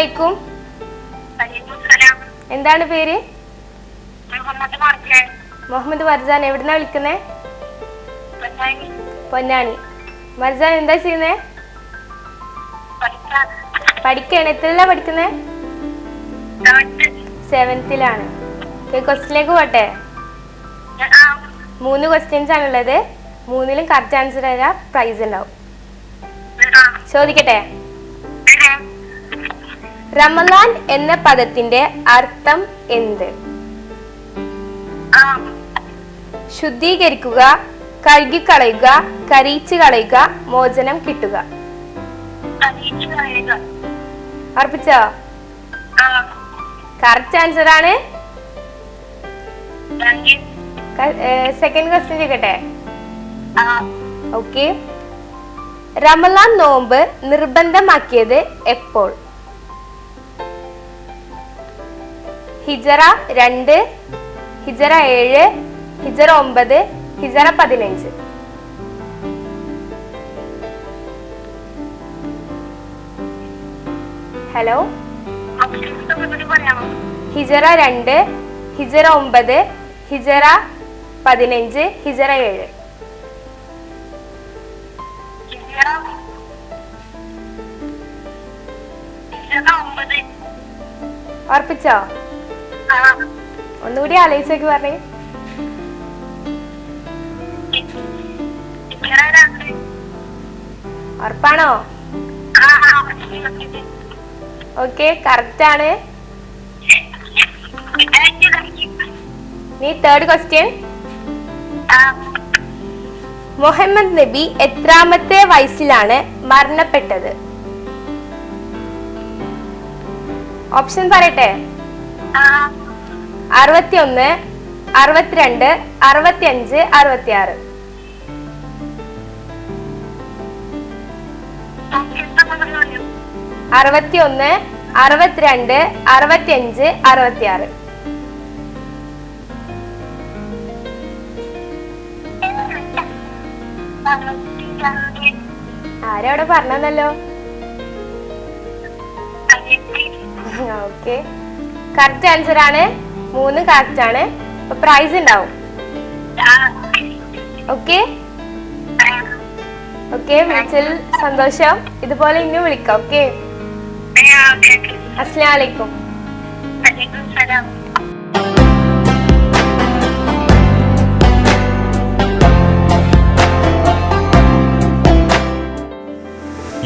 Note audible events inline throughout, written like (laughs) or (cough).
അസ്സലാമലൈക്കും. എന്താണ് പേര്? മുഹമ്മദ് മർജാൻ. എവിടുന്നാ വിളിക്കുന്നേ? പൊന്നാണി മർജാൻ എന്താ ചെയ്യുന്നേ? പഠിക്കാണ്. എത്രയിലാ പഠിക്കുന്നേ? സെവൻത്തിലാണ്. ക്വസ്റ്റിലേക്ക് പോട്ടെ? മൂന്ന് ക്വസ്റ്റ്യൻസ് ആണുള്ളത്. മൂന്നിലും കറക്റ്റ് ആൻസർ ചെയ്താൽ പ്രൈസ് ഉണ്ടാവും. ചോദിക്കട്ടെ? റമലാൻ എന്ന പദത്തിന്റെ അർത്ഥം എന്ത്? ശുദ്ധീകരിക്കുക കഴുകിക്കളയുക കരീച്ചു കളയുക മോചനം കിട്ടുക. അർപ്പിച്ചോ കറക്റ്റ് ആൻസർ ആണ്. സെക്കൻഡ് ക്വസ്റ്റ്യൻ ചോദിക്കട്ടെ? ഓക്കെ റമലാൻ നോമ്പ് നിർബന്ധമാക്കിയത് എപ്പോൾ? ഹിജറ രണ്ട് ഹിജറ ഏഴ് ഹിജറ ഒമ്പത് ഹിജറ പതിനഞ്ച്. ഹലോ? ഹിജറ രണ്ട് ഹിജറ ഒമ്പത് ഹിജറ പതിനഞ്ച് ഹിജറ ഏഴ്. ഉറപ്പിച്ചോ? ഒന്നുകൂടി ആലോചിച്ചേക്ക് പറഞ്ഞേ. ഉറപ്പാണോ? ഓക്കെ കറക്റ്റ് ആണ്. നീ തേർഡ് ക്വസ്റ്റ്യൻ മുഹമ്മദ് നബി എത്രാമത്തെ വയസ്സിലാണ് മരണപ്പെട്ടത്? ഓപ്ഷൻ പറയട്ടെ. അറുപത്തിയൊന്ന് അറുപത്തിരണ്ട് അറുപത്തിയഞ്ച് അറുപത്തിയാറ്. അറുപത്തിയൊന്ന് അറുപത്തിരണ്ട് അറുപത്തിയഞ്ച് അറുപത്തിയാറ്. ആരവിടെ പറഞ്ഞല്ലോ ഓക്കെ. കറക്റ്റ് ആൻസർ ആണ് മൂന്ന് കറക്റ്റ് ആണ്. പ്രൈസ് ഉണ്ടാവും ഓക്കെ ഓക്കെ വിളിച്ചതിൽ സന്തോഷം. ഇതുപോലെ ഇന്ന് വിളിക്കാം ഓക്കെ അസ്സലാമു അലൈക്കും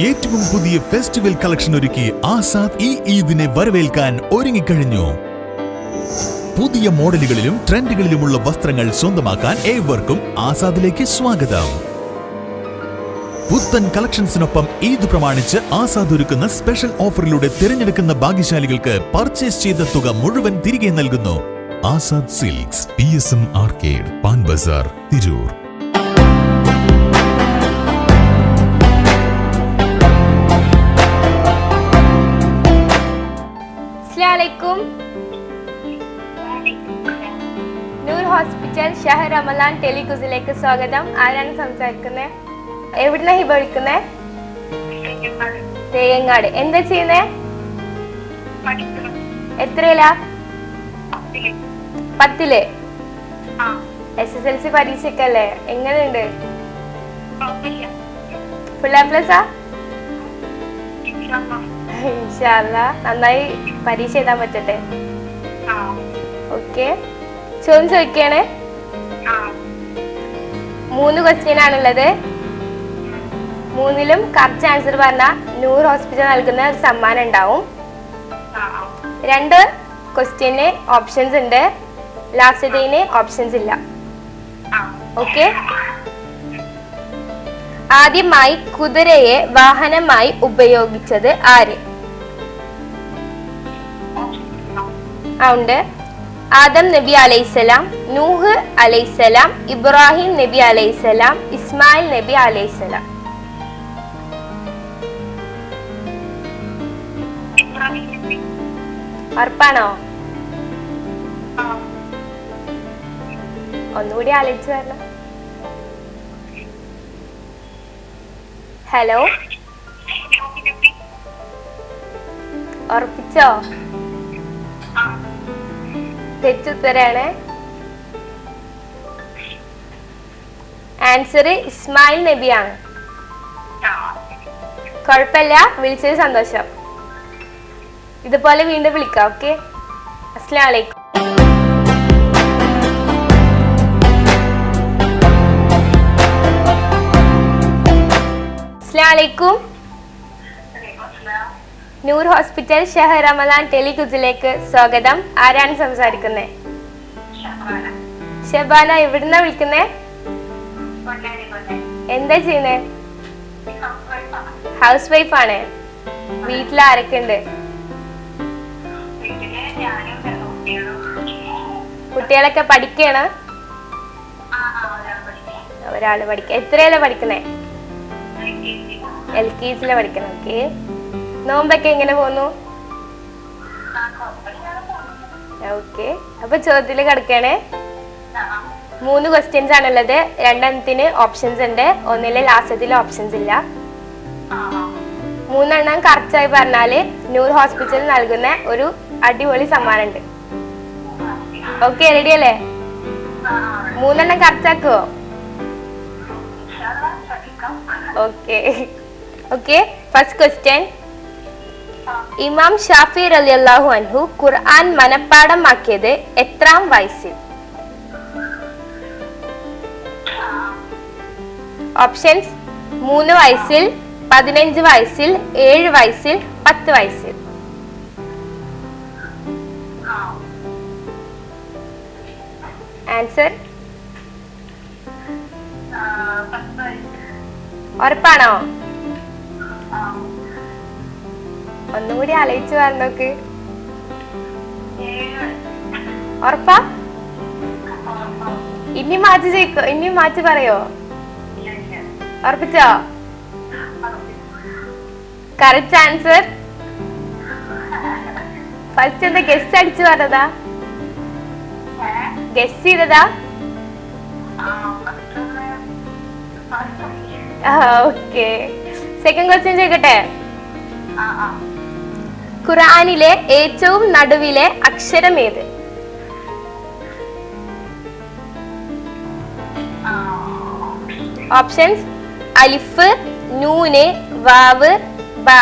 ഏറ്റവും പുതിയ ഫെസ്റ്റിവൽ കളക്ഷൻ ഒരുക്കി ആസാദ് ഈ ഈദിനെ വരവേൽക്കാൻ ഒരുങ്ങിക്കഴിഞ്ഞു. പുതിയ മോഡലുകളിലും ട്രെൻഡുകളിലുമുള്ള വസ്ത്രങ്ങൾ സ്വന്തമാക്കാൻ ഏവർക്കും ആസാദിലേക്ക് സ്വാഗതം. പുത്തൻ കളക്ഷൻസിനൊപ്പം ഈദ് പ്രമാണിച്ച് ആസാദ് ഒരുക്കുന്ന സ്പെഷ്യൽ ഓഫറിലൂടെ തിരഞ്ഞെടുക്കുന്ന ഭാഗ്യശാലികൾക്ക് പർച്ചേസ് ചെയ്ത തുക മുഴുവൻ തിരികെ നൽകുന്നു. Azad silks P S M arcade Pan Bazar Tirur. അസ്സലാമലൈക്കും നൂർ ഹോസ്പിറ്റൽ ഷഹർ റമലാൻ ടെലികുസിലേക്ക് സ്വാഗതം. ആരാണ് സംസാരിക്കുന്നത് എവിടുന്ന ഹിബ വിളിക്കുന്നത് തേങ്ങാട്. എന്താ ചെയ്യുന്നേ? എത്രയിലാ? പത്തിൽ. എസ് എസ് എൽ സി പരീക്ഷക്കല്ലേ? എങ്ങനെയുണ്ട്? ഫുൾ എ പ്ലസാ? ഇൻഷാല്ല നന്നായി പരീക്ഷ എഴുതാൻ പറ്റട്ടെ? ഓക്കെ. ചോദ്യം ചോദിക്കണേ. മൂന്ന് ക്വസ്റ്റ്യൻ ആണുള്ളത്. മൂന്നിലും കറക്റ്റ് ആൻസർ പറഞ്ഞാൽ നൂർ ഹോസ്പിറ്റൽ നൽകുന്ന ഒരു സമ്മാനം ഉണ്ടാവും. രണ്ട് ക്വസ്റ്റ്യന് ഓപ്ഷൻസ് ഉണ്ട്. ലാസ്റ്റ് ലാസ്റ്റത്തേന് ഓപ്ഷൻസ് ഇല്ല. ഓക്കെ ആദ്യമായി കുതിരയെ വാഹനമായി ഉപയോഗിച്ചത് ആര്? ആ ഉണ്ട്. ആദം നബി അലൈസലാം നൂഹ് അലൈസലാം ഇബ്രാഹിം നബി അലൈസലാം ഇസ്മായിൽ നബി അലൈസലാം ഉറപ്പാണോ? ഒന്നുകൂടി ആലോചിച്ച് വരണം. ഹലോ? ഉറപ്പിച്ചോ? തെറ്റുത്തരാണ്. ആൻസർ ഇസ്മായിൽ നബിയാണ്. കുഴപ്പമില്ല. വിളിച്ചത് സന്തോഷം. ഇതുപോലെ വീണ്ടും വിളിക്കാം ഓക്കെ? അസ്സലാമു അലൈക്കും. നൂർ ഹോസ്പിറ്റൽ ഷെഹർ റമദാൻ ടെലിഗുസിലേക്ക് സ്വാഗതം. ആരാണ് സംസാരിക്കുന്നത് ഷബാന എവിടുന്നാ വിളിക്കുന്നേ? എന്താ ചെയ്യുന്നേ? ഹൗസ് വൈഫ് ആണ് വീട്ടിൽ ആരൊക്കെ ഉണ്ട് കുട്ടികളൊക്കെ പഠിക്കാണ് ഒരാൾ പഠിക്ക എത്രയല്ല പഠിക്കുന്നേ? എൽ കെ ജിയിലെ പഠിക്കണം. ഓക്കെ. നോമ്പൊക്കെ എങ്ങനെ പോന്നു? ഓക്കെ അപ്പൊ ചോദ്യത്തിൽ കിടക്കണേ. മൂന്ന് ക്വസ്റ്റ്യൻസ് ആണുള്ളത് രണ്ടെണ്ണത്തിന് ഓപ്ഷൻസ് ഉണ്ട്. ഒന്നിലെ ലാസ്റ്റത്തിൽ ഓപ്ഷൻസ് ഇല്ല. മൂന്നെണ്ണം കറക്റ്റ് ആയി പറഞ്ഞാൽ നൂർ ഹോസ്പിറ്റലിൽ നൽകുന്ന ഒരു അടിപൊളി സമ്മാനം ഉണ്ട് ഓക്കെ റെഡി അല്ലേ? മൂന്നെണ്ണം correct ആക്കുവോ? Okay okay first question Imam Shafi റളിയല്ലാഹു അൻഹു ഖുർആൻ മനഃപ്പാടമാക്കിയത് എത്രാം വയസ്സിൽ? ഓപ്ഷൻസ് മൂന്ന് വയസ്സിൽ പതിനഞ്ച് വയസ്സിൽ ഏഴ് വയസ്സിൽ പത്ത് വയസ്സിൽ. ആൻസർ? ഉറപ്പാണോ? ഒന്നും കൂടി ആലോചിച്ച് പറഞ്ഞോക്ക് ഉറപ്പാ? ഇനി മാറ്റി ചെയ്ക്കോ ഇനി മാറ്റി പറയോ? ഉറപ്പിച്ചോ? കറക്റ്റ് ആൻസർ ഫസ്റ്റ് എന്താ ഗസ്റ്റ് അടിച്ചു പറഞ്ഞതാ? ഗസ്റ്റ് ചെയ്തതാ? ഓക്കെ സെക്കൻഡ് ക്വസ്റ്റ്യൻ ചോദിക്കട്ടെ? ഖുറാനിലെ ഏറ്റവും നടുവിലെ അക്ഷരം ഏത് ഓപ്ഷൻസ് അലിഫ് നൂന് വാവ് ബാ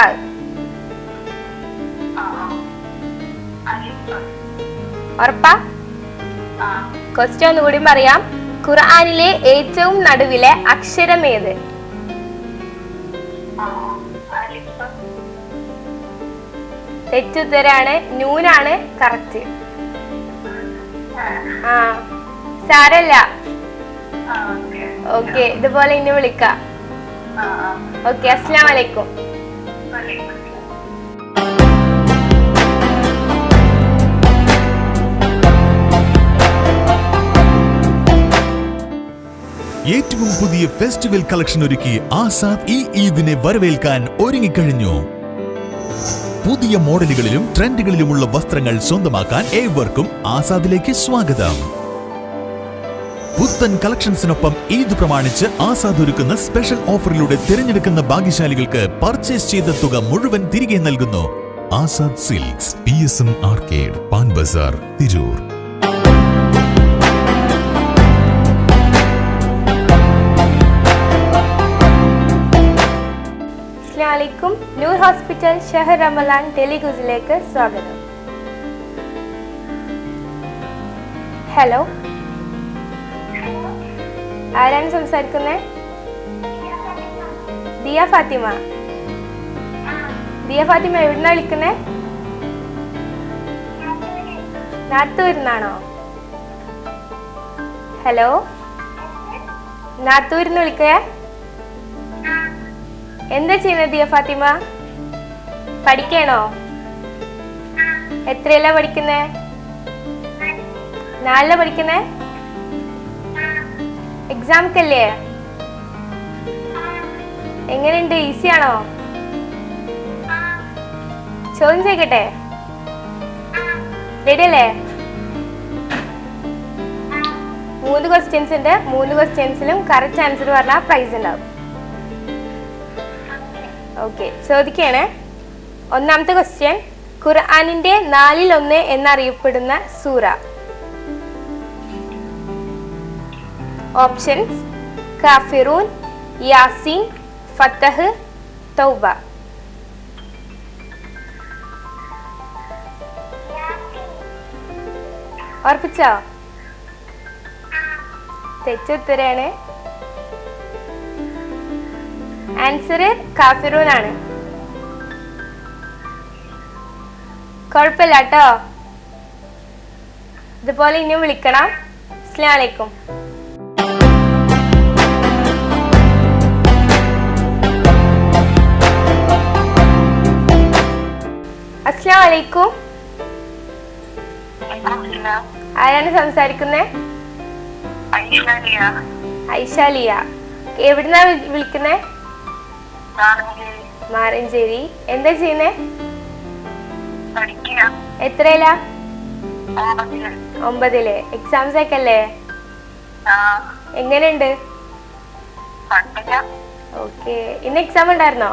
ഉറപ്പാ? ക്വസ്റ്റ്യൻ ഒന്നുകൂടി പറയാം. ഖുർആനിലെ ഏറ്റവും നടുവിലെ അക്ഷരം തെറ്റുത്തരാണ് നൂനാണ് കറക്റ്റ് ആ സാരല്ല. ഓക്കെ ഇതുപോലെ ഇനി വിളിക്കാം. ഓക്കെ അസ്സാം വലൈക്കും ഏറ്റവും പുതിയ ഫെസ്റ്റിവൽ കളക്ഷൻ ഒരുക്കി ആസാദ് ഈ ഈദിനെ വരവേൽക്കാൻ ഒരുങ്ങിക്കഴിഞ്ഞു. പുതിയ മോഡലുകളിലും ട്രെൻഡുകളിലുമുള്ള വസ്ത്രങ്ങൾ സ്വന്തമാക്കാൻ ഏവർക്കും ആസാദിലേക്ക് സ്വാഗതം. പുത്തൻ കളക്ഷൻസിനൊപ്പം ഈദ് പ്രമാണിച്ച് ആസാദ് ഒരുക്കുന്ന സ്പെഷ്യൽ ഓഫറിലൂടെ തിരഞ്ഞെടുക്കുന്ന ഭാഗ്യശാലികൾക്ക് പർച്ചേസ് ചെയ്ത തുക മുഴുവൻ തിരികെ നൽകുന്നു. Azad silks P S M arcade Pan Bazaar Tirur. അസ്ലാമലൈക്കും Noor hospital ഷെഹർ റമലാൻ ടെലിഗുസിലേക്ക് സ്വാഗതം. ഹലോ. ആരാണ് സംസാരിക്കുന്നത് ദിയ ഫാത്തിമ. ദിയ ഫാത്തിമ എവിടുന്നാ വിളിക്കുന്നേ? നാത്തൂരിന്നാണോ? ഹലോ. നാത്തൂരിന്ന് വിളിക്കേ? എന്താ ചെയ്യുന്നത് ദിയ ഫാത്തിമ? പഠിക്കണോ എത്രയല്ല പഠിക്കുന്നേ? നാലില പഠിക്കുന്നേ? എക്സാം അല്ലേ എങ്ങനെയുണ്ട്? ഈസി ആണോ? ചോദ്യം ചോദിക്കട്ടെ? റെഡി അല്ലേ? മൂന്ന് ക്വസ്റ്റ്യൻസ് ഉണ്ട്. മൂന്ന് ക്വസ്റ്റ്യൻസിലും കറക്റ്റ് ആൻസർ പറഞ്ഞാൽ പ്രൈസ് ഉണ്ടാവും. ഓക്കെ ചോദിക്കുകയാണ് ഒന്നാമത്തെ ക്വസ്റ്റ്യൻ ഖുർആാനിന്റെ നാലിൽ ഒന്ന് എന്നറിയപ്പെടുന്ന സൂറ. ഓപ്ഷൻസ് കാഫിറൂൻ യാസീൻ ഫത്തഹ് തൗബ. ഓർപ്പിച്ചോ തെറ്റുത്തരാണ്. ആൻസർ കാഫിറൂൻ ആണ് കുഴപ്പമില്ല കേട്ടോ ഇതുപോലെ ഇനിയും വിളിക്കണം. അസ്സലാമു അലൈക്കും. അസ്സലാമു അലൈക്കും. ആരാണ് സംസാരിക്കുന്നേ? ഐശാലിയ എവിടുന്നാ വിളിക്കുന്നേ? മാറഞ്ചേരി. എന്താ ചെയ്യുന്നേ? എത്രയില? ഒമ്പതിൽ. എക്സാംസ് ഒക്കെ അല്ലേ? എങ്ങനെയുണ്ട്? ഓക്കെ ഇന്ന് എക്സാം ഉണ്ടായിരുന്നോ?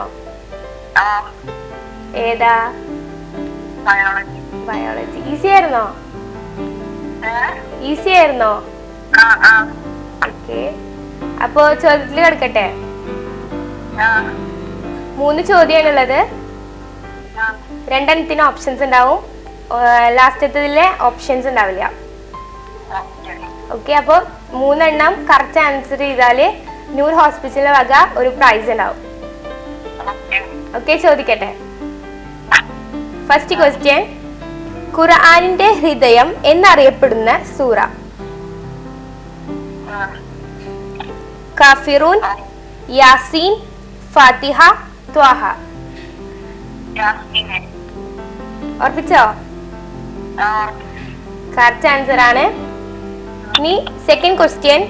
ഏതാ? ബയോളജി ഈസി ആയിരുന്നോ? ഈസി ആയിരുന്നോ? ഓക്കെ അപ്പോ ചോദ്യത്തിൽ കിടക്കട്ടെ? മൂന്ന് ചോദ്യമാണുള്ളത് രണ്ടെണ്ണത്തിന് ഓപ്ഷൻസ് ഉണ്ടാവും. ലാസ്റ്റത്തിലെ ഓപ്ഷൻസ് ഉണ്ടാവില്ല. ഓക്കെ അപ്പോൾ മൂന്നെണ്ണം കറക്റ്റ് ആൻസർ ചെയ്താൽ നൂർ ഹോസ്പിറ്റലിലെ വക ഒരു പ്രൈസ് ഉണ്ടാവും. ഓക്കെ ചോദിക്കട്ടെ. ഫസ്റ്റ് ക്വസ്റ്റ്യൻ ഖുർആാനിന്റെ ഹൃദയം എന്നറിയപ്പെടുന്ന സൂറ. കാഫിറൂൻ യാസീൻ ഫാത്തിഹ ത്വാഹ. ഓർപ്പിച്ചോ കറക്റ്റ് ആൻസർ ആണ്. ഇനി സെക്കൻഡ് ക്വസ്റ്റ്യൻ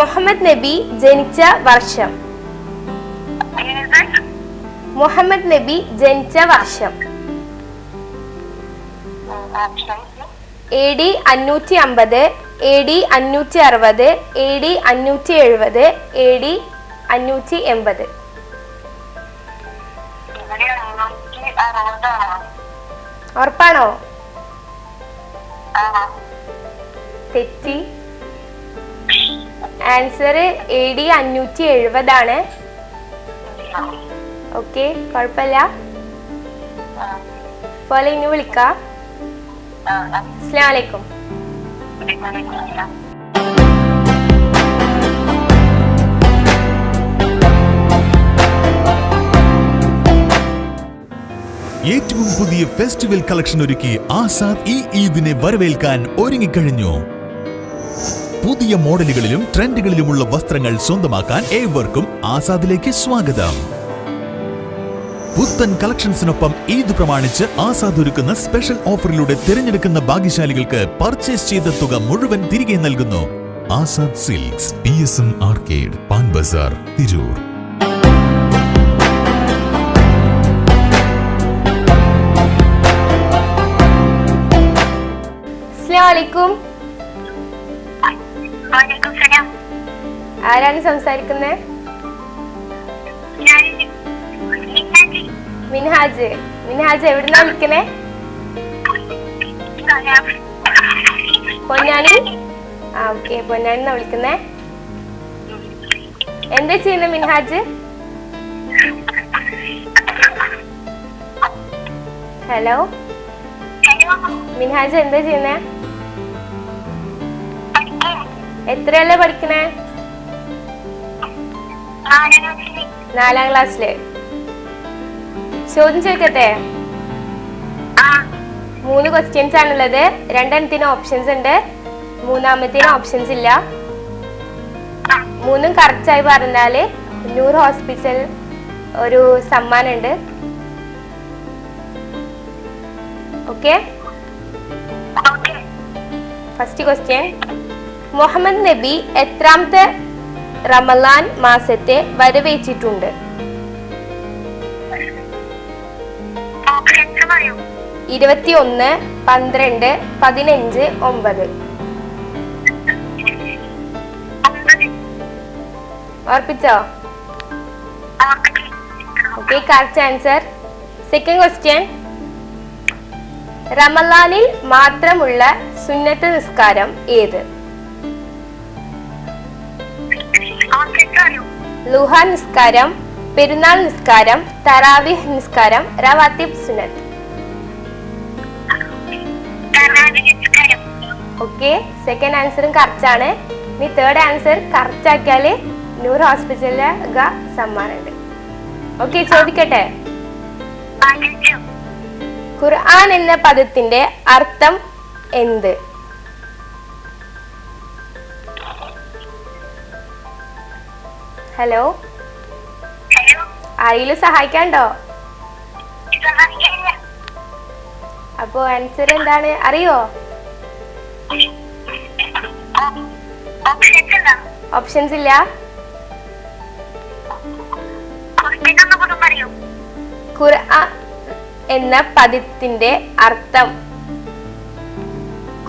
മുഹമ്മദ് നബി ജനിച്ച വർഷം. മുഹമ്മദ് നബി ജനിച്ച വർഷം. എ ഡി അഞ്ഞൂറ്റി അമ്പത് എ ഡി അഞ്ഞൂറ്റി അറുപത് എ ഡി അഞ്ഞൂറ്റി എഴുപത് എ ഡി അഞ്ഞൂറ്റി എൺപത് ഉറപ്പാണോ? തെറ്റി. ആൻസർ എ ഡി അഞ്ഞൂറ്റി എഴുപതാണ് ഓക്കെ കുഴപ്പമില്ല പോലെ ഇനി വിളിക്കാം. അസ്സലാമു ഏറ്റവും പുതിയ ഫെസ്റ്റിവൽ കളക്ഷൻ ഒരുക്കി ആസാദ് ഈ ഈദിനെ വരവേൽക്കാൻ ഒരുങ്ങിക്കഴിഞ്ഞു. പുതിയ മോഡലുകളിലും ട്രെൻഡുകളിലുമുള്ള വസ്ത്രങ്ങൾ സ്വന്തമാക്കാൻ ഏവർക്കും ആസാദിലേക്ക് സ്വാഗതം. പുത്തൻ കളക്ഷൻസിനൊപ്പം ഈദ് പ്രമാണിച്ച് ആസാദ് ഒരുക്കുന്ന സ്പെഷ്യൽ ഓഫറിലൂടെ തിരഞ്ഞെടുക്കുന്ന ഭാഗ്യശാലികൾക്ക് പർച്ചേസ് ചെയ്ത തുക മുഴുവൻ തിരികെ നൽകുന്നു. Azad silks P S M arcade Pan Bazar Tirur. അലൈക്കും ആരാണ് സംസാരിക്കുന്നത് മിൻഹാജ്. മിൻഹാജ് എവിടുന്നാ വിളിക്കണേ? പൊന്നാനി? ആ ഓക്കെ. പൊന്നാനിന്നാ വിളിക്കുന്നേ. എന്താ ചെയ്യുന്നത് മിൻഹാജ്? ഹലോ. മിൻഹാജ് എന്താ ചെയ്യുന്നേ? എത്രയല്ലേ പഠിക്കണേ? നാലാം ക്ലാസ്സിൽ. ചോദ്യം ചോദിക്കട്ടെ? മൂന്ന് ക്വസ്റ്റ്യൻസ് ആണുള്ളത്. രണ്ടെണ്ണത്തിന് ഓപ്ഷൻസ് ഉണ്ട്. മൂന്നാമത്തിന് ഓപ്ഷൻസ് ഇല്ല. മൂന്നും കറക്റ്റ് ആയി പറഞ്ഞാൽ നൂർ ഹോസ്പിറ്റൽ ഒരു സമ്മാനം ഉണ്ട് ഓക്കെ. ഫസ്റ്റ് ക്വസ്റ്റ്യൻ മുഹമ്മദ് നബി എത്രാമത്തെ റമലാൻ മാസത്തെ വരവേറ്റിട്ടുണ്ട്? ഇരുപത്തി ഒന്ന് പന്ത്രണ്ട് പതിനഞ്ച് ഒമ്പത്. ഓർപ്പിച്ചോ? Okay correct answer second question റമലാനിൽ മാത്രമുള്ള സുന്നത്ത് നിസ്കാരം ഏത്? ലുഹ നിസ്കാരം പെരുന്നാൾ നിസ്കാരം തറാവിഹ് നിസ്കാരം റവാത്തിബ് നിസ്കാരം. ഓക്കെ സെക്കൻഡ് ആൻസറും കറക്റ്റ് ആണ്. ഇനി തേർഡ് ആൻസർ കറക്റ്റ് ആക്കിയാൽ നൂർ ഹോസ്പിറ്റലിലെ സമ്മാനമുണ്ട് ഓക്കെ ചോദിക്കട്ടെ? ഖുർആൻ എന്ന പദത്തിന്റെ അർത്ഥം എന്ത്? ഹലോ ആരെങ്കിലും സഹായിക്കാണ്ടോ അപ്പോ ആൻസർ എന്താണ്? അറിയോ? ഓപ്ഷൻസ് ഇല്ല? ഖുർആൻ എന്ന പദത്തിന്റെ അർത്ഥം.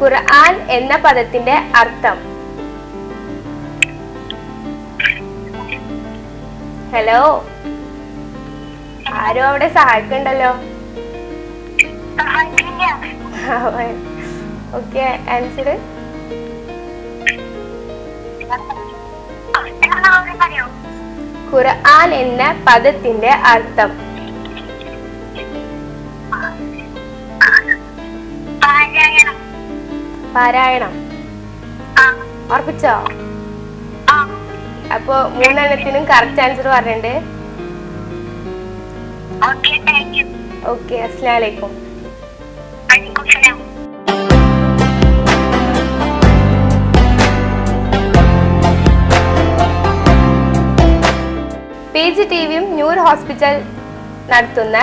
ഖുർആൻ എന്ന പദത്തിന്റെ അർത്ഥം. ഹലോ ആരും അവിടെ സഹായിക്കണ്ടല്ലോ? ഓക്കെ ആൻസർ (laughs) ഖുർആൻ എന്ന പദത്തിന്റെ അർത്ഥം. പാരായണം. പാരായണം. ഉറപ്പിച്ചോ? അപ്പൊ മൂന്നെണ്ണത്തിനും കറക്റ്റ് ആൻസർ പറഞ്ഞിട്ടുണ്ട്. ഓക്കെ താങ്ക് യു ഓക്കെ അസ്സലാമലൈക്കും. വലൈക്കും സലാം പേജ് ടിവിയും ന്യൂർ ഹോസ്പിറ്റൽ നടത്തുന്ന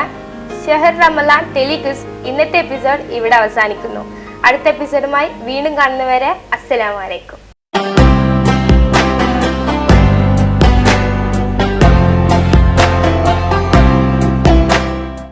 ഷെഹർ റമലാൻ ടെലിക്വിസ് ഇന്നത്തെ എപ്പിസോഡ് ഇവിടെ അവസാനിക്കുന്നു. അടുത്ത എപ്പിസോഡുമായി വീണ്ടും കാണുന്നവരെ അസ്സലാമലൈക്കും.